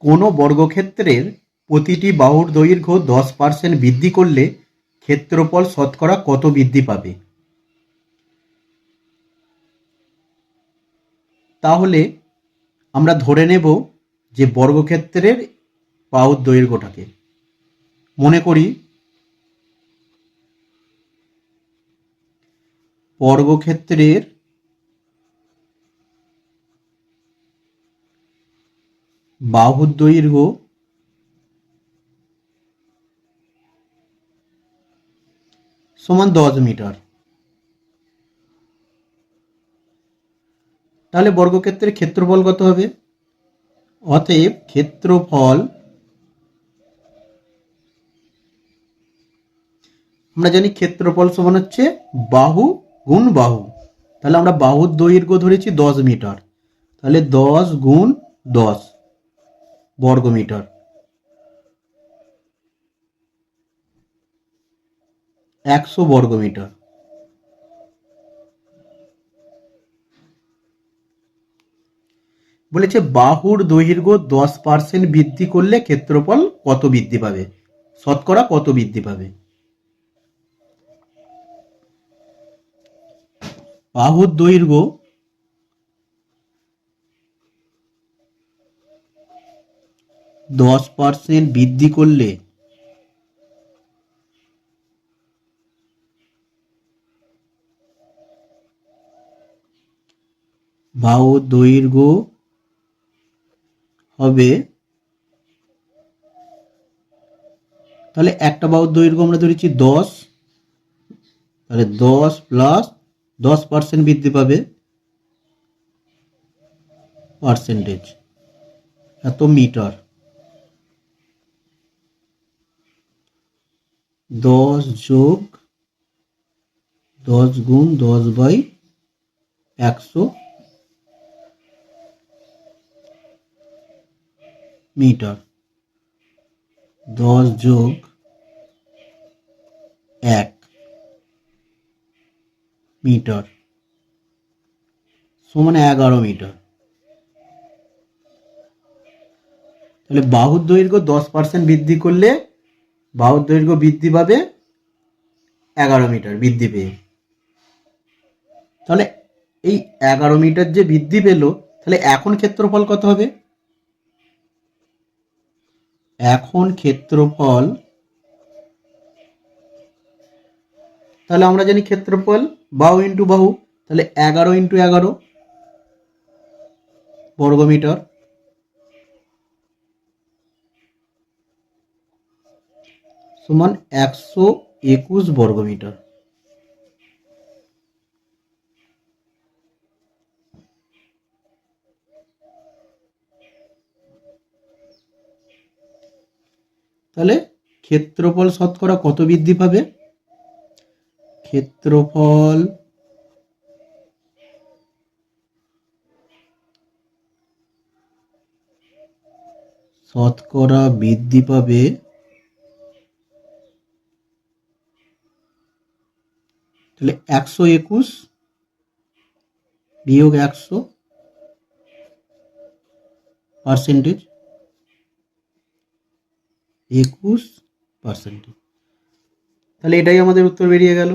কোনো বর্গক্ষেত্রের প্রতিটি বাহুর দৈর্ঘ্য দশ পার্সেন্ট বৃদ্ধি করলে ক্ষেত্রফল শতকরা কত বৃদ্ধি পাবে? তাহলে আমরা ধরে নেব যে বর্গক্ষেত্রের বাহুর দৈর্ঘ্যটাকে। মনে করি বর্গক্ষেত্রের বাহুর দৈর্ঘ্য সমান দশ মিটার। তাহলে বর্গক্ষেত্রের ক্ষেত্রফল কত হবে? অতএব ক্ষেত্রফল আমরা জানি ক্ষেত্রফল সমান হচ্ছে বাহু গুণ বাহু। তাহলে আমরা বাহুর দৈর্ঘ্য ধরেছি দশ মিটার। তাহলে দশ গুণ দশ। বর্গ মিটার একশো বর্গ মিটার বলেছে বাহুর দৈর্ঘ্য দশ পার্সেন্ট বৃদ্ধি করলে ক্ষেত্রফল কত বৃদ্ধি পাবে? শতকরা কত বৃদ্ধি পাবে? বাহুর দৈর্ঘ্য দশ পার্সেন্ট বৃদ্ধি করলে বাহুর দৈর্ঘ্য হবে, তাহলে একটা বাহুর দৈর্ঘ্য আমরা ধরেছি দশ, তাহলে দশ প্লাস দশ পার্সেন্ট বৃদ্ধি পাবে পার্সেন্টেজ এত মিটার। দশ যোগ দশ গুণ দশ বাই একশো মিটার। দশ যোগ এক মিটার। সমান এগারো মিটার। তাহলে বাহুর দৈর্ঘ্য দশ পার্সেন্ট বৃদ্ধি করলে বাহুর দৈর্ঘ্য বৃদ্ধি পাবে এগারো মিটার, বৃদ্ধি পেয়ে। তাহলে এই এগারো মিটার যে বৃদ্ধি পেল, তাহলে এখন ক্ষেত্রফল কত হবে? এখন ক্ষেত্রফল, তাহলে আমরা জানি ক্ষেত্রফল বাহু ইন্টু বাহু, তাহলে এগারো ইন্টু এগারো বর্গ সমান একশো একুশ বর্গ মিটার তাহলে ক্ষেত্রফল শতকরা কত বৃদ্ধি পাবে? ক্ষেত্রফল শতকরা বৃদ্ধি পাবে তাহলে একশো একুশ বিয়োগ একশো পার্সেন্টেজ একুশ পার্সেন্টেজ। তাহলে এটাই আমাদের উত্তর বেরিয়ে গেল।